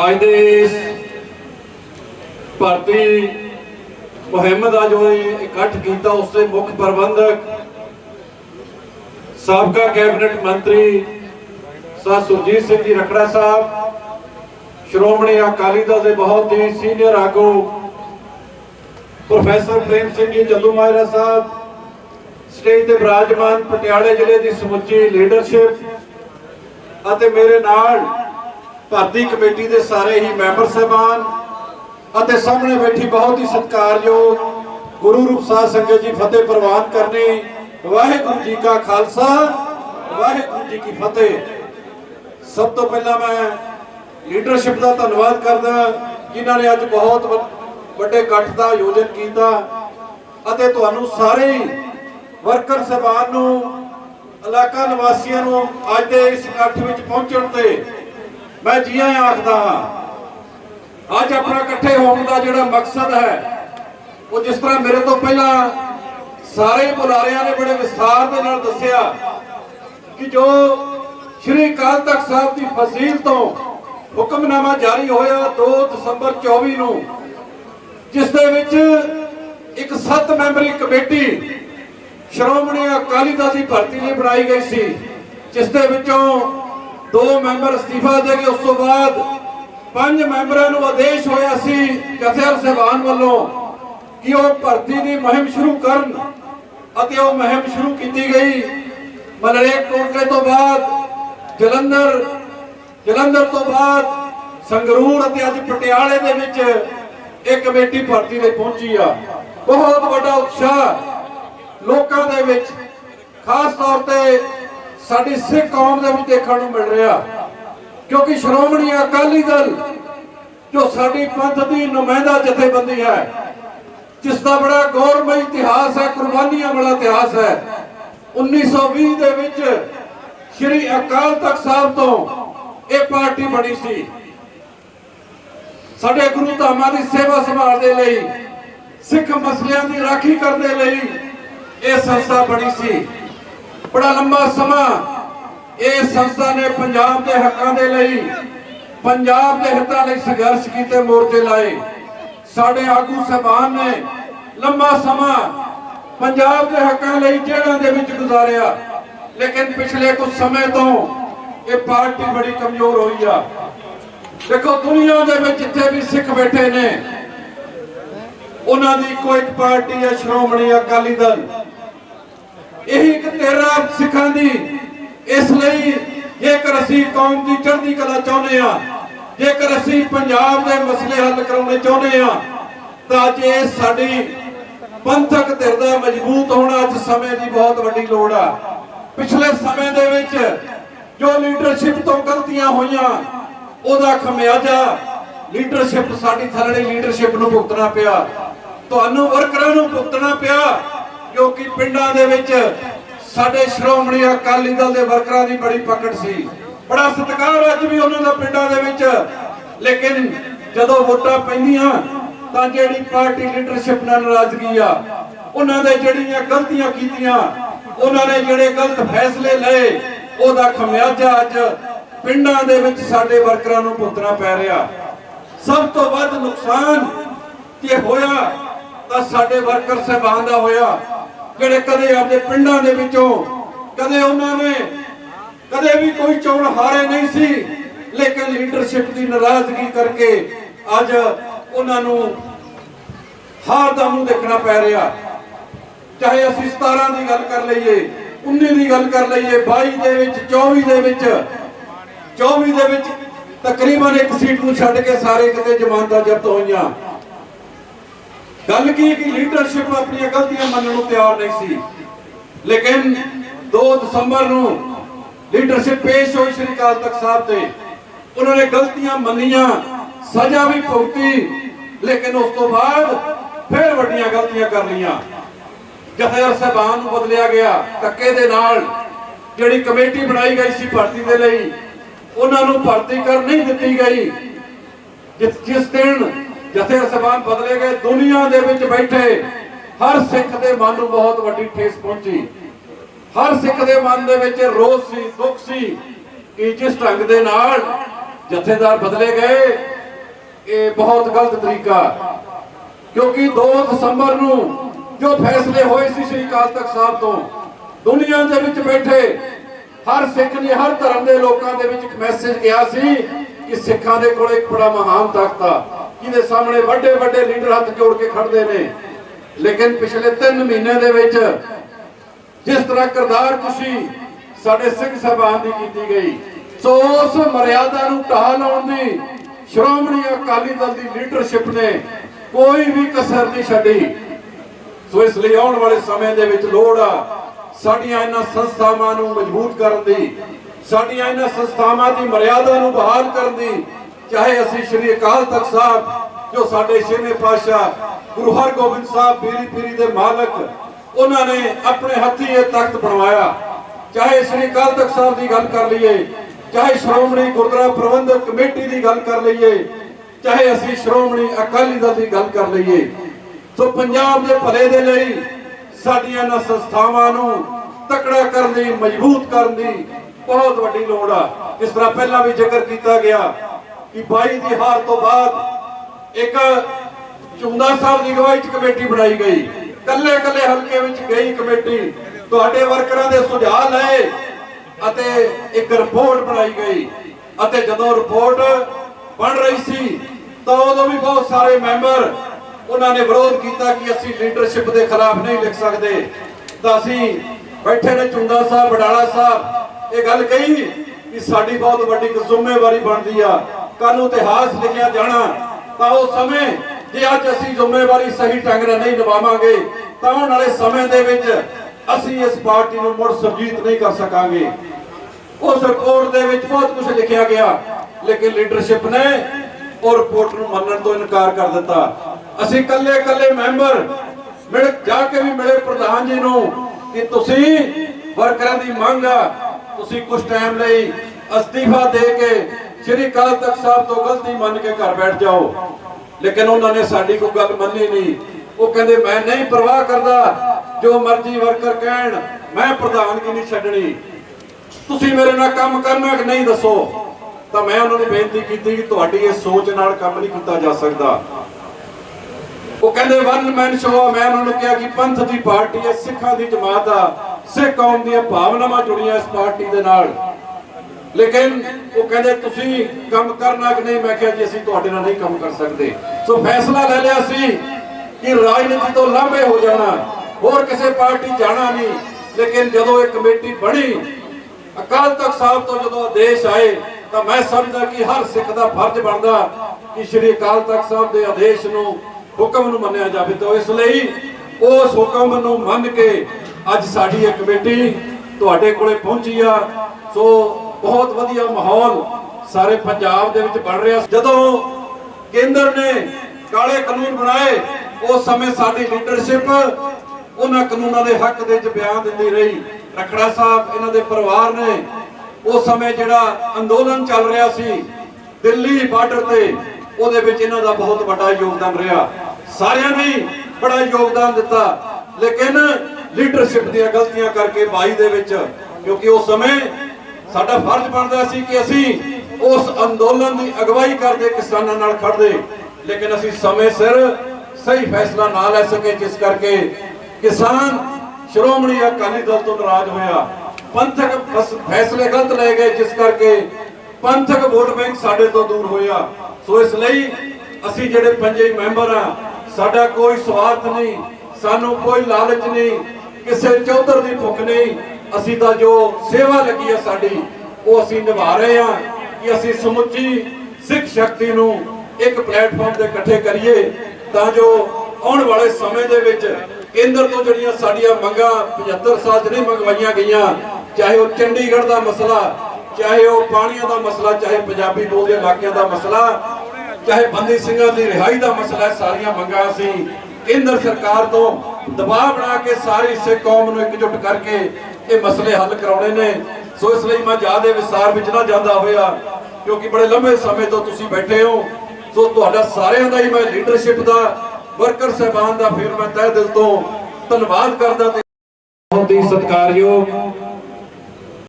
ਅੱਜ ਦੇ ਇਸ ਭਰਤੀ ਮੁਹਿੰਮ ਦਾ ਜੋ ਇਕੱਠ ਕੀਤਾ, ਉਸ ਦੇ ਮੁੱਖ ਪ੍ਰਬੰਧਕ, ਸਾਬਕਾ ਕੈਬਨਿਟ ਮੰਤਰੀ ਸਰ ਸੁਰਜੀਤ ਸਿੰਘ ਜੀ ਰਖੜਾ ਸਾਹਿਬ, ਸ਼੍ਰੋਮਣੀ ਅਕਾਲੀ ਦਲ ਦੇ ਬਹੁਤ ਹੀ ਸੀਨੀਅਰ ਆਗੂ ਪ੍ਰੋਫੈਸਰ ਪ੍ਰੇਮ ਸਿੰਘ ਜੀ, ਜੱਲੂ ਮਾਇਰਾ ਸਾਹਿਬ, ਸਟੇਜ ਤੇ ਬਿਰਾਜਮਾਨ ਪਟਿਆਲੇ ਜ਼ਿਲ੍ਹੇ ਦੀ ਸਮੁੱਚੀ ਲੀਡਰਸ਼ਿਪ ਅਤੇ ਮੇਰੇ ਨਾਲ ਭਰਤੀ ਕਮੇਟੀ ਦੇ ਸਾਰੇ ਹੀ ਮੈਂਬਰ ਸਹਿਬਾਨ ਅਤੇ ਸਾਹਮਣੇ ਬੈਠੀ ਬਹੁਤ ਹੀ ਸਤਿਕਾਰਯੋਗ ਗੁਰੂ ਰੂਪ ਸਾਧ ਸੰਗਤ ਜੀ ਫਤਿਹ ਪ੍ਰਵਾਨ ਕਰਨੀ, ਵਾਹਿਗੁਰੂ ਜੀ ਕਾ ਖਾਲਸਾ, ਵਾਹਿਗੁਰੂ ਜੀ ਕੀ ਫਤਿਹ। ਸਭ ਤੋਂ ਪਹਿਲਾਂ ਮੈਂ ਲੀਡਰਸ਼ਿਪ ਦਾ ਧੰਨਵਾਦ ਕਰਦਾ, ਜਿਨ੍ਹਾਂ ਨੇ ਅੱਜ ਬਹੁਤ ਵ- ਵੱਡੇ ਇਕੱਠ ਦਾ ਆਯੋਜਨ ਕੀਤਾ ਅਤੇ ਤੁਹਾਨੂੰ ਸਾਰੇ ਵਰਕਰ ਸਹਿਬਾਨ ਨੂੰ, ਇਲਾਕਾ ਨਿਵਾਸੀਆਂ ਨੂੰ ਅੱਜ ਦੇ ਇਸ ਇਕੱਠ ਵਿੱਚ ਪਹੁੰਚਣ ਤੇ ਮੈਂ ਜੀ ਆਇਆਂ ਆਖਦਾ ਹਾਂ। ਅੱਜ ਆਪਣਾ ਇਕੱਠੇ ਹੋਣ ਦਾ ਜਿਹੜਾ ਮਕਸਦ ਹੈ, ਉਹ ਜਿਸ ਤਰ੍ਹਾਂ ਮੇਰੇ ਤੋਂ ਪਹਿਲਾਂ ਸਾਰੇ ਬੁਲਾਰਿਆਂ ਨੇ ਬੜੇ ਵਿਸਥਾਰ ਦੇ ਨਾਲ ਦੱਸਿਆ ਕਿ ਜੋ ਸ਼੍ਰੀ ਅਕਾਲ ਤਖਤ ਸਾਹਿਬ ਦੀ ਫਸੀਲ ਤੋਂ ਹੁਕਮਨਾਮਾ ਜਾਰੀ ਹੋਇਆ 2 ਦਸੰਬਰ 24 ਨੂੰ, ਜਿਸ ਦੇ ਵਿੱਚ ਇੱਕ 7 ਮੈਂਬਰੀ ਕਮੇਟੀ ਸ਼੍ਰੋਮਣੀ ਅਕਾਲੀ ਦਲ ਦੀ ਭਰਤੀ ਲਈ ਬਣਾਈ ਗਈ ਸੀ, ਜਿਸ ਦੇ ਵਿੱਚੋਂ ਦੋ ਮੈਂਬਰ ਅਸਤੀਫਾ ਦੇ ਕੇ ਉਸ ਤੋਂ ਬਾਅਦ ਪੰਜ ਮੈਂਬਰਾਂ ਨੂੰ ਆਦੇਸ਼ ਹੋਇਆ ਸੀ ਜਥੇਦਾਰ ਸਹਿਬਾਨ ਵੱਲੋਂ ਕਿ ਉਹ ਭਰਤੀ ਦੀ ਮੁਹਿੰਮ ਸ਼ੁਰੂ ਕਰਨ ਅਤੇ ਉਹ ਮੁਹਿੰਮ ਸ਼ੁਰੂ ਕੀਤੀ ਗਈ। ਮਨਰੇਕ ਟੋਟਕੇ ਤੋਂ ਬਾਅਦ, ਜਲੰਧਰ ਜਲੰਧਰ ਤੋਂ ਬਾਅਦ ਸੰਗਰੂਰ ਅਤੇ ਅੱਜ ਪਟਿਆਲੇ ਦੇ ਵਿੱਚ ਇਹ ਕਮੇਟੀ ਭਰਤੀ ਲਈ ਪਹੁੰਚੀ ਆ। ਬਹੁਤ ਵੱਡਾ ਉਤਸ਼ਾਹ ਲੋਕਾਂ ਦੇ ਵਿੱਚ, ਖਾਸ ਤੌਰ ਤੇ ਸਾਡੀ ਸਿੱਖ ਕੌਮ ਦੇ ਵਿੱਚ ਦੇਖਣ ਨੂੰ ਮਿਲ ਰਿਹਾ। ਕਿਉਂਕਿ ਸ਼੍ਰੋਮਣੀ ਅਕਾਲੀ ਦਲ, ਜੋ ਸਾਡੀ ਪੰਥ ਦੀ ਨੁਮਾਇੰਦਾ ਜਥੇਬੰਦੀ ਹੈ ਜਿਸ ਦਾ ਬੜਾ ਗੌਰਵਮਈ ਇਤਿਹਾਸ ਹੈ, ਕੁਰਬਾਨੀਆਂ ਵਾਲਾ ਇਤਿਹਾਸ ਹੈ 1920 ਦੇ ਵਿੱਚ ਸ਼੍ਰੀ ਅਕਾਲ ਤਖਤ ਸਾਹਿਬ ਤੋਂ ਇਹ ਪਾਰਟੀ ਬਣੀ ਸੀ। ਸਾਡੇ ਗੁਰੂ ਧਾਮਾਂ ਦੀ ਸੇਵਾ ਸੰਭਾਲ ਦੇ ਲਈ, ਸਿੱਖ ਮਸਲਿਆਂ ਦੀ ਰਾਖੀ ਕਰਨ ਦੇ ਲਈ ਇਹ ਸੰਸਥਾ ਬਣੀ ਸੀ। ਬੜਾ ਲੰਬਾ ਸਮਾਂ ਇਹ ਸੰਸਥਾ ਨੇ ਪੰਜਾਬ ਦੇ ਹੱਕਾਂ ਦੇ ਲਈ, ਪੰਜਾਬ ਦੇ ਹਿੱਤਾਂ ਲਈ ਸੰਘਰਸ਼ ਕੀਤੇ ਮੋਰਚੇ ਲਾਏ। ਸਾਡੇ ਆਗੂ ਸਹਿਬਾਨ ਨੇ ਲੰਬਾ ਸਮਾਂ ਪੰਜਾਬ ਦੇ ਹੱਕਾਂ ਲਈ ਜੇਲ੍ਹਾਂ ਦੇ ਵਿੱਚ ਗੁਜ਼ਾਰਿਆ। ਲੇਕਿਨ ਪਿਛਲੇ ਕੁਝ ਸਮੇਂ ਤੋਂ ਇਹ ਪਾਰਟੀ ਬੜੀ ਕਮਜ਼ੋਰ ਹੋਈ ਆ। ਦੇਖੋ, ਦੁਨੀਆ ਦੇ ਵਿੱਚ ਜਿੱਥੇ ਵੀ ਸਿੱਖ ਬੈਠੇ ਨੇ, ਉਹਨਾਂ ਦੀ ਕੋਈ ਪਾਰਟੀ ਹੈ ਸ਼੍ਰੋਮਣੀ ਅਕਾਲੀ ਦਲ। ਇਹੀ ਇੱਕ ਤੇਰਾ ਸਿੱਖਾਂ ਦੀ। ਇਸ ਲਈ ਜੇਕਰ ਅਸੀਂ ਕੌਮ ਦੀ ਚੜ੍ਹਦੀ ਕਲਾ ਚਾਹੁੰਦੇ ਆ ਜੇਕਰ ਅਸੀਂ ਪੰਜਾਬ ਦੇ ਮਸਲੇ ਹੱਲ ਕਰਾਉਣੇ ਚਾਹੁੰਦੇ ਆ ਤਾਂ ਅੱਜ ਇਹ ਸਾਡੀ ਪੰਥਕ ਧਿਰ ਦਾ ਮਜ਼ਬੂਤ ਹੋਣਾ ਅੱਜ ਸਮੇਂ ਦੀ ਬਹੁਤ ਵੱਡੀ ਲੋੜ ਆ। ਪਿਛਲੇ ਸਮੇਂ ਦੇ ਵਿੱਚ ਜੋ ਲੀਡਰਸ਼ਿਪ ਤੋਂ ਗਲਤੀਆਂ ਹੋਈਆਂ, ਉਹਦਾ ਖਮਿਆਜਾ ਲੀਡਰਸ਼ਿਪ ਸਾਡੀ ਥਰੜੀ ਲੀਡਰਸ਼ਿਪ ਨੂੰ ਭੁਗਤਣਾ ਪਿਆ। ਤੁਹਾਨੂੰ ਵਰਕਰਾਂ ਨੂੰ ਭੁਗਤਣਾ ਪਿਆ। ਕਿਉਂਕਿ ਪਿੰਡਾਂ ਦੇ ਵਿੱਚ ਸਾਡੇ ਸ਼੍ਰੋਮਣੀ ਅਕਾਲੀ ਦਲ ਦੇ ਵਰਕਰਾਂ ਦੀ ਬੜੀ ਪਕੜ ਸੀ। ਬੜਾ ਸਤਿਕਾਰ ਅੱਜ ਵੀ ਉਹਨਾਂ ਦਾ ਪਿੰਡਾਂ ਦੇ ਵਿੱਚ। ਲੇਕਿਨ ਜਦੋਂ ਵੋਟਾਂ ਪੈਂਦੀਆਂ, ਤਾਂ ਜਿਹੜੀ ਪਾਰਟੀ ਲੀਡਰਸ਼ਿਪ ਨਾਲ ਨਾਰਾਜ਼ਗੀ ਆ, ਉਹਨਾਂ ਦੇ ਜਿਹੜੀਆਂ ਗਲਤੀਆਂ ਕੀਤੀਆਂ, ਉਹਨਾਂ ਨੇ ਜਿਹੜੇ ਗਲਤ ਫੈਸਲੇ ਲਏ, ਉਹਦਾ ਖਮਿਆਜਾ ਅੱਜ ਪਿੰਡਾਂ ਦੇ ਵਿੱਚ ਸਾਡੇ ਵਰਕਰਾਂ ਨੂੰ ਭੁਗਤਣਾ ਪੈ ਰਿਹਾ। ਸਭ ਤੋਂ ਵੱਧ ਨੁਕਸਾਨ ਜੇ ਹੋਇਆ, ਤਾਂ ਸਾਡੇ ਵਰਕਰ ਸਹਿਬਾਨ ਦਾ ਹੋਇਆ। ਜਿਹੜੇ ਕਦੇ ਆਪਦੇ ਪਿੰਡਾਂ ਦੇ ਵਿੱਚੋਂ, ਕਦੇ ਉਹਨਾਂ ਨੇ ਕਦੇ ਵੀ ਕੋਈ ਚੋਣ ਹਾਰੇ ਨਹੀਂ ਸੀ, ਲੇਕਿਨ ਲੀਡਰਸ਼ਿਪ ਦੀ ਨਾਰਾਜ਼ਗੀ ਕਰਕੇ ਅੱਜ ਉਹਨਾਂ ਨੂੰ ਹਾਰ ਦਾ ਮੂੰਹ ਦੇਖਣਾ ਪੈ ਰਿਹਾ। ਚਾਹੇ ਅਸੀਂ 17 ਦੀ ਗੱਲ ਕਰ ਲਈਏ 19 ਦੀ ਗੱਲ ਕਰ ਲਈਏ 22 ਦੇ ਵਿੱਚ 24 ਦੇ ਵਿੱਚ 24 ਦੇ ਵਿੱਚ ਤਕਰੀਬਨ ਇੱਕ ਸੀਟ ਨੂੰ ਛੱਡ ਕੇ ਸਾਰੇ ਕਿਤੇ ਜ਼ਮਾਨਤਾਂ ਜ਼ਬਤ ਹੋਈਆਂ। ਗੱਲ ਕੀ ਕਿ ਲੀਡਰਸ਼ਿਪ ਆਪਣੀਆਂ ਗਲਤੀਆਂ ਮੰਨਣ ਨੂੰ ਤਿਆਰ ਨਹੀਂ ਸੀ। ਲੇਕਿਨ 2 ਦਸੰਬਰ ਨੂੰ ਲੀਡਰਸ਼ਿਪ ਪੇਸ਼ ਹੋਈ ਸ਼੍ਰੀ ਅਕਾਲ ਤਖਤ ਸਾਹਿਬ ਤੇ। ਉਹਨਾਂ ਨੇ ਗਲਤੀਆਂ ਮੰਨੀਆਂ, ਸਜ਼ਾ ਵੀ ਭੁਗਤੀ, ਲੇਕਿਨ ਉਸ ਤੋਂ ਬਾਅਦ ਫਿਰ ਵੱਡੀਆਂ ਗਲਤੀਆਂ ਕਰ ਲਈਆਂ। ਜਥੇਦਾਰ ਸਾਹਿਬਾਨ ਨੂੰ ਬਦਲਿਆ ਗਿਆ। ਧੱਕੇ ਦੇ ਨਾਲ ਜਿਹੜੀ ਕਮੇਟੀ ਬਣਾਈ ਗਈ ਸੀ ਭਰਤੀ ਦੇ ਲਈ, ਉਹਨਾਂ ਨੂੰ ਭਰਤੀ ਕਰ ਨਹੀਂ ਦਿੱਤੀ ਗਈ। ਜਿਸ ਦਿਨ ਜਥੇਦਾਰ ਸਾਹਿਬਾਨ ਬਦਲੇ ਗਏ, ਦੁਨੀਆ ਦੇ ਵਿੱਚ ਬੈਠੇ, ਹਰ ਸਿੱਖ ਦੇ ਮਨ ਨੂੰ ਬਹੁਤ ਵੱਡੀ ਠੇਸ ਪਹੁੰਚੀ। ਹਰ ਸਿੱਖ ਦੇ ਮਨ ਦੇ ਵਿੱਚ ਰੋਸ ਸੀ, ਦੁੱਖ ਸੀ ਕਿ ਜਿਸ ਢੰਗ ਦੇ ਨਾਲ ਜਥੇਦਾਰ ਬਦਲੇ ਗਏ, ਇਹ ਬਹੁਤ ਗਲਤ ਤਰੀਕਾ ਕਿਉਂਕਿ 2 ਦਸੰਬਰ ਨੂੰ ਜੋ ਫੈਸਲੇ ਹੋਏ ਸੀ ਸ੍ਰੀ ਅਕਾਲ ਤਖਤ ਸਾਹਿਬ ਤੋਂ, ਦੁਨੀਆ ਦੇ ਵਿੱਚ ਬੈਠੇ, ਹਰ ਸਿੱਖ ਨੇ ਹਰ ਧਰਮ ਦੇ ਲੋਕਾਂ ਦੇ ਵਿੱਚ ਇੱਕ ਮੈਸੇਜ ਗਿਆ ਸੀ ਕਿ ਸਿੱਖਾਂ ਦੇ ਕੋਲ ਇੱਕ ਬੜਾ ਮਹਾਨ ਤਾਕਤ ਆ। ਜਿਹਦੇ ਸਾਹਮਣੇ ਵੱਡੇ ਵੱਡੇ ਲੀਡਰ ਹੱਥ ਜੋੜ ਕੇ ਖੜਦੇ ਨੇ। ਲੇਕਿਨ ਪਿਛਲੇ 3 ਮਹੀਨੇ ਦੇ ਵਿੱਚ ਜਿਸ ਤਰ੍ਹਾਂ ਕਰਤਾਰ ਕੁਸ਼ੀ ਸਾਡੇ ਸਿੰਘ ਸਾਹਿਬਾਨ ਦੀ ਕੀਤੀ ਗਈ, ਸੋ ਉਸ ਮਰਿਆਦਾ ਨੂੰ ਢਾਹ ਲਾਉਣ ਦੀ ਸ਼੍ਰੋਮਣੀ ਅਕਾਲੀ ਦਲ ਦੀ ਲੀਡਰਸ਼ਿਪ ਨੇ ਕੋਈ ਵੀ ਕਸਰ ਨਹੀਂ ਛੱਡੀ। ਸੋ ਇਸ ਲਈ ਆਉਣ ਵਾਲੇ ਸਮੇਂ ਦੇ ਵਿੱਚ ਲੋੜ ਆ ਸਾਡੀਆਂ ਇਹਨਾਂ ਸੰਸਥਾਵਾਂ ਨੂੰ ਮਜ਼ਬੂਤ ਕਰਨ ਦੀ, ਸਾਡੀਆਂ ਇਹਨਾਂ ਸੰਸਥਾਵਾਂ ਦੀ ਮਰਿਆਦਾ ਨੂੰ ਬਹਾਲ ਕਰਨ ਦੀ ਚਾਹੇ ਅਸੀਂ ਸ੍ਰੀ ਅਕਾਲ ਤਖਤ ਸਾਹਿਬ, ਜੋ ਸਾਡੇ ਛੇਵੇਂ ਪਾਤਸ਼ਾਹ ਗੁਰੂ ਹਰਗੋਬਿੰਦ ਸਾਹਿਬ ਪੀਰੀ ਪੀਰੀ ਦੇ ਮਾਲਕ, ਉਹਨਾਂ ਨੇ ਆਪਣੇ ਹੱਥੀਂ ਇਹ ਤਖਤ ਬਣਵਾਇਆ। ਚਾਹੇ ਸ੍ਰੀ ਅਕਾਲ ਤਖਤ ਸਾਹਿਬ ਦੀ ਗੱਲ ਕਰ ਲਈਏ, ਚਾਹੇ ਸ਼੍ਰੋਮਣੀ ਗੁਰਦੁਆਰਾ ਪ੍ਰਬੰਧਕ ਕਮੇਟੀ ਦੀ ਗੱਲ ਕਰ ਲਈਏ, ਚਾਹੇ ਅਸੀਂ ਸ਼੍ਰੋਮਣੀ ਅਕਾਲੀ ਦਲ ਦੀ ਗੱਲ ਕਰ ਲਈਏ, ਸੋ ਪੰਜਾਬ ਦੇ ਭਲੇ ਦੇ ਲਈ ਸਾਡੀਆਂ ਇਹਨਾਂ ਸੰਸਥਾਵਾਂ ਨੂੰ ਤਕੜਾ ਕਰਨ ਦੀ, ਮਜ਼ਬੂਤ ਕਰਨ ਦੀ ਬਹੁਤ ਵੱਡੀ ਲੋੜ ਆ। ਇਸ ਤਰ੍ਹਾਂ ਪਹਿਲਾਂ ਵੀ ਜ਼ਿਕਰ ਕੀਤਾ ਗਿਆ। ਕਿ 22 ਦੀ ਹਾਰ ਤੋਂ ਬਾਅਦ ਇੱਕ ਚੁੰਦਾ ਸਾਹਿਬ ਦੀ ਅਗਵਾਈ ਚ ਕਮੇਟੀ ਬਣਾਈ ਗਈ। ਕੱਲੇ ਕੱਲੇ ਹਲਕੇ ਵਿੱਚ ਗਈ ਕਮੇਟੀ। ਤੁਹਾਡੇ ਵਰਕਰਾਂ ਦੇ ਸੁਝਾਅ ਲਏ ਅਤੇ ਇੱਕ ਰਿਪੋਰਟ ਬਣਾਈ ਗਈ। ਅਤੇ ਜਦੋਂ ਰਿਪੋਰਟ ਬਣ ਰਹੀ ਸੀ, ਤਾਂ ਉਦੋਂ ਵੀ ਬਹੁਤ ਸਾਰੇ ਮੈਂਬਰ ਉਹਨਾਂ ਨੇ ਵਿਰੋਧ ਕੀਤਾ ਕਿ ਅਸੀਂ ਲੀਡਰਸ਼ਿਪ ਦੇ ਖਿਲਾਫ ਨਹੀਂ ਲਿਖ ਸਕਦੇ। ਤਾਂ ਅਸੀਂ ਬੈਠੇ ਨੇ ਚੁੰਦਾ ਸਾਹਿਬ, ਬਡਾਲਾ ਸਾਹਿਬ। ਇਹ ਗੱਲ ਕਹੀ ਕਿ ਸਾਡੀ ਬਹੁਤ ਵੱਡੀ ਜ਼ਿੰਮੇਵਾਰੀ ਬਣਦੀ ਆ। ਕੱਲ ਨੂੰ ਇਤਿਹਾਸ ਲਿਖਿਆ ਜਾਣਾ, ਤਾਂ ਉਹ ਸਮੇਂ ਜੇ ਅੱਜ ਅਸੀਂ ਜ਼ਿੰਮੇਵਾਰੀ ਸਹੀ ਢੰਗ ਨਾਲ ਨਹੀਂ ਨਿਭਾਵਾਂਗੇ, ਤਾਂ ਆਉਣ ਵਾਲੇ ਸਮੇਂ ਦੇ ਵਿੱਚ ਅਸੀਂ ਇਸ ਪਾਰਟੀ ਨੂੰ ਮੁੜ ਸਰਜੀਤ ਨਹੀਂ ਕਰ ਸਕਾਂਗੇ। ਉਸ ਰਿਪੋਰਟ ਦੇ ਵਿੱਚ ਬਹੁਤ ਕੁਝ ਲਿਖਿਆ ਗਿਆ, ਲੇਕਿਨ ਲੀਡਰਸ਼ਿਪ ਨੇ ਉਹ ਰਿਪੋਰਟ ਨੂੰ ਮੰਨਣ ਤੋਂ ਇਨਕਾਰ ਕਰ ਦਿੱਤਾ। ਅਸੀਂ ਕੱਲੇ ਕੱਲੇ ਮੈਂਬਰ ਮਿਲ ਜਾ ਕੇ ਵੀ ਮਿਲੇ ਪ੍ਰਧਾਨ ਜੀ ਨੂੰ ਕਿ ਤੁਸੀਂ ਵਰਕਰਾਂ ਦੀ ਮੰਗ ਆ, ਤੁਸੀਂ ਕੁਝ ਟਾਈਮ ਲਈ ਅਸਤੀਫਾ ਦੇ ਕੇ ਸ੍ਰੀ ਅਕਾਲ ਤਖਤ ਸਾਹਿਬ ਤੋਂ ਗਲਤੀ ਮੰਨ ਕੇ ਘਰ ਬੈਠ ਜਾਓ। ਲੇਕਿਨ ਉਹਨਾਂ ਨੇ ਸਾਡੀ ਕੋਈ ਗੱਲ ਮੰਨੀ ਨਹੀਂ। ਉਹ ਕਹਿੰਦੇ, ਮੈਂ ਨਹੀਂ ਪਰਵਾਹ ਕਰਦਾ। ਜੋ ਮਰਜ਼ੀ ਵਰਕਰ ਕਹਿਣ, ਮੈਂ ਪ੍ਰਧਾਨਗੀ ਨਹੀਂ ਛੱਡਣੀ। ਤੁਸੀਂ ਮੇਰੇ ਨਾਲ ਕੰਮ ਕਰਨਾ ਕਿ ਨਹੀਂ ਦੱਸੋ? ਤਾਂ ਮੈਂ ਉਹਨਾਂ ਨੂੰ ਬੇਨਤੀ ਕੀਤੀ ਕਿ ਤੁਹਾਡੀ ਇਹ ਸੋਚ ਨਾਲ ਕੰਮ ਨਹੀਂ ਕੀਤਾ ਜਾ ਸਕਦਾ। ਉਹ ਕਹਿੰਦੇ ਵਨ ਮੈਨ ਸ਼ੋ ਮੈਂ ਉਹਨਾਂ ਨੂੰ ਕਿਹਾ ਕਿ ਪੰਥ ਦੀ ਪਾਰਟੀ ਹੈ, ਸਿੱਖਾਂ ਦੀ ਜਮਾਤ ਆ। ਸਿੱਖ ਕੌਮ ਦੀਆਂ ਭਾਵਨਾਵਾਂ ਜੁੜੀਆਂ ਇਸ ਪਾਰਟੀ ਦੇ ਨਾਲ। ਲੇਕਿਨ ਉਹ ਕਹਿੰਦੇ, ਤੁਸੀਂ ਕੰਮ ਕਰਨਾ ਕਿ ਨਹੀਂ? ਮੈਂ ਕਿਹਾ, ਜੀ, ਅਸੀਂ ਤੁਹਾਡੇ ਨਾਲ ਨਹੀਂ ਕੰਮ ਕਰ ਸਕਦੇ। ਸੋ ਫੈਸਲਾ ਲੈ ਲਿਆ ਸੀ ਕਿ ਰਾਜਨੀਤੀ ਤੋਂ ਲਾਂਭੇ ਹੋ ਜਾਣਾ। ਹੋਰ ਕਿਸੇ ਪਾਰਟੀ ਜਾਣਾ ਨਹੀਂ। ਲੇਕਿਨ ਜਦੋਂ ਇਹ ਕਮੇਟੀ ਬਣੀ, ਅਕਾਲ ਤਖਤ ਸਾਹਿਬ ਤੋਂ ਜਦੋਂ ਆਦੇਸ਼ ਆਏ, ਤਾਂ ਮੈਂ ਸਮਝਦਾ ਕਿ ਹਰ ਸਿੱਖ ਦਾ ਫਰਜ਼ ਬਣਦਾ ਕਿ ਸ੍ਰੀ ਅਕਾਲ ਤਖਤ ਸਾਹਿਬ ਦੇ ਆਦੇਸ਼ ਨੂੰ ਹੁਕਮ ਨੂੰ ਮੰਨਿਆ ਜਾਵੇ। ਤਾਂ ਇਸ ਲਈ ਉਸ ਹੁਕਮ ਨੂੰ ਮੰਨ ਕੇ ਅੱਜ ਸਾਡੀ ਇਹ ਕਮੇਟੀ ਤੁਹਾਡੇ ਕੋਲੇ ਪਹੁੰਚੀ ਆ। ਸੋ ਬਹੁਤ ਵਧੀਆ ਮਾਹੌਲ ਸਾਰੇ ਪੰਜਾਬ ਦੇ ਵਿੱਚ ਬਣ ਰਿਹਾ ਜਦੋਂ ਕੇਂਦਰ ਨੇ ਕਾਲੇ ਕਾਨੂੰਨ ਬਣਾਏ, ਉਸ ਸਮੇਂ ਸਾਡੀ ਲੀਡਰਸ਼ਿਪ ਉਹਨਾਂ ਕਾਨੂੰਨਾਂ ਦੇ ਹੱਕ ਦੇ ਵਿੱਚ ਬਿਆਨ ਦਿੰਦੀ ਰਹੀ। ਰਖੜਾ ਸਾਹਿਬ, ਇਹਨਾਂ ਦੇ ਪਰਿਵਾਰ ਨੇ ਉਸ ਸਮੇਂ ਜਿਹੜਾ ਅੰਦੋਲਨ ਚੱਲ ਰਿਹਾ ਸੀ, ਦਿੱਲੀ ਬਾਰਡਰ ਤੇ, ਉਹਦੇ ਵਿੱਚ ਇਹਨਾਂ ਦਾ ਬਹੁਤ ਵੱਡਾ ਯੋਗਦਾਨ ਰਿਹਾ। ਸਾਰਿਆਂ ਨੇ ਬੜਾ ਯੋਗਦਾਨ ਦਿੱਤਾ। ਲੇਕਿਨ ਲੀਡਰਸ਼ਿਪ ਦੀਆਂ ਗਲਤੀਆਂ ਕਰਕੇ 22 ਦੇ ਵਿੱਚ, ਕਿਉਂਕਿ ਉਸ ਸਮੇਂ ਸਾਡਾ ਫਰਜ਼ ਬਣਦਾ ਸੀ ਕਿ ਅਸੀਂ ਉਸ ਅੰਦੋਲਨ ਦੀ ਅਗਵਾਈ ਕਰਦੇ ਕਿਸਾਨਾਂ ਨਾਲ ਖੜਦੇ ਲੇਕਿਨ ਅਸੀਂ ਸਮੇਂ ਸਿਰ ਸਹੀ ਫੈਸਲਾ ਨਾ ਲੈ ਸਕੇ, ਜਿਸ ਕਰਕੇ ਕਿਸਾਨ ਸ਼੍ਰੋਮਣੀ ਅਕਾਲੀ ਦਲ ਤੋਂ ਨਾਰਾਜ਼ ਹੋਇਆ। ਪੰਥਕ ਫੈਸਲੇ ਗਲਤ ਲਏ ਗਏ, ਜਿਸ ਕਰਕੇ ਪੰਥਕ ਵੋਟ ਬੈਂਕ ਸਾਡੇ ਤੋਂ ਦੂਰ ਹੋਇਆ। ਸੋ ਇਸ ਲਈ ਅਸੀਂ ਜਿਹੜੇ ਪੰਜੇ ਮੈਂਬਰ ਆ ਸਾਡਾ ਕੋਈ ਸਵਾਰਥ ਨਹੀਂ, ਸਾਨੂੰ ਕੋਈ ਲਾਲਚ ਨਹੀਂ, ਕਿਸੇ ਚੌਧਰ ਦੀ ਭੁੱਖ ਨਹੀਂ ਅਸੀਂ ਤਾਂ ਜੋ ਸੇਵਾ ਲੱਗੀ ਹੈ ਸਾਡੀ, ਉਹ ਅਸੀਂ ਨਿਭਾ ਰਹੇ ਹਾਂ ਕਿ ਅਸੀਂ ਸਮੁੱਚੀ ਸਿੱਖ ਸ਼ਕਤੀ ਨੂੰ ਇੱਕ ਪਲੇਟਫਾਰਮ ਤੇ ਇਕੱਠੇ ਕਰੀਏ, ਤਾਂ ਜੋ ਆਉਣ ਵਾਲੇ ਸਮੇਂ ਦੇ ਵਿੱਚ ਕੇਂਦਰ ਤੋਂ ਜਿਹੜੀਆਂ ਸਾਡੀਆਂ ਮੰਗਾਂ 75 ਸਾਲ 'ਚ ਨਹੀਂ ਮੰਗਵਾਈਆਂ ਗਈਆਂ, ਚਾਹੇ ਉਹ ਚੰਡੀਗੜ੍ਹ ਦਾ ਮਸਲਾ, ਚਾਹੇ ਉਹ ਪਾਣੀਆਂ ਦਾ ਮਸਲਾ, ਚਾਹੇ ਪੰਜਾਬੀ ਬੋਲਦੇ ਇਲਾਕਿਆਂ ਦਾ ਮਸਲਾ, ਚਾਹੇ ਬੰਦੀ ਸਿੰਘਾਂ ਦੀ ਰਿਹਾਈ ਦਾ ਮਸਲਾ ਸਾਰੀਆਂ ਮੰਗਾਂ ਅਸੀਂ ਕੇਂਦਰ ਸਰਕਾਰ ਤੋਂ ਦਬਾਅ ਬਣਾ ਕੇ ਸਾਰੀ ਸਿੱਖ ਕੌਮ ਨੂੰ ਇਕਜੁੱਟ ਕਰਕੇ ਇਹ ਮਸਲੇ ਹੱਲ ਕਰਾਉਣੇ ਨੇ। ਸੋ ਇਸ ਲਈ ਮੈਂ ਜ਼ਿਆਦਾ ਵਿਸਤਾਰ ਵਿੱਚ ਨਾ ਜਾਂਦਾ ਹੋਇਆ, ਕਿਉਂਕਿ ਬੜੇ ਲੰਬੇ ਸਮੇਂ ਤੋਂ ਤੁਸੀਂ ਬੈਠੇ ਹੋ। ਸੋ ਤੁਹਾਡਾ ਸਾਰਿਆਂ ਦਾ ਹੀ ਮੈਂ ਲੀਡਰਸ਼ਿਪ ਦਾ ਵਰਕਰ ਸਹਿਬਾਨ ਦਾ ਫਿਰ ਮੈਂ ਤਹਿ ਦਿਲ ਤੋਂ ਧੰਨਵਾਦ ਕਰਦਾ ਤੇ ਬਹੁਤ ਹੀ ਸਤਿਕਾਰਯੋਗ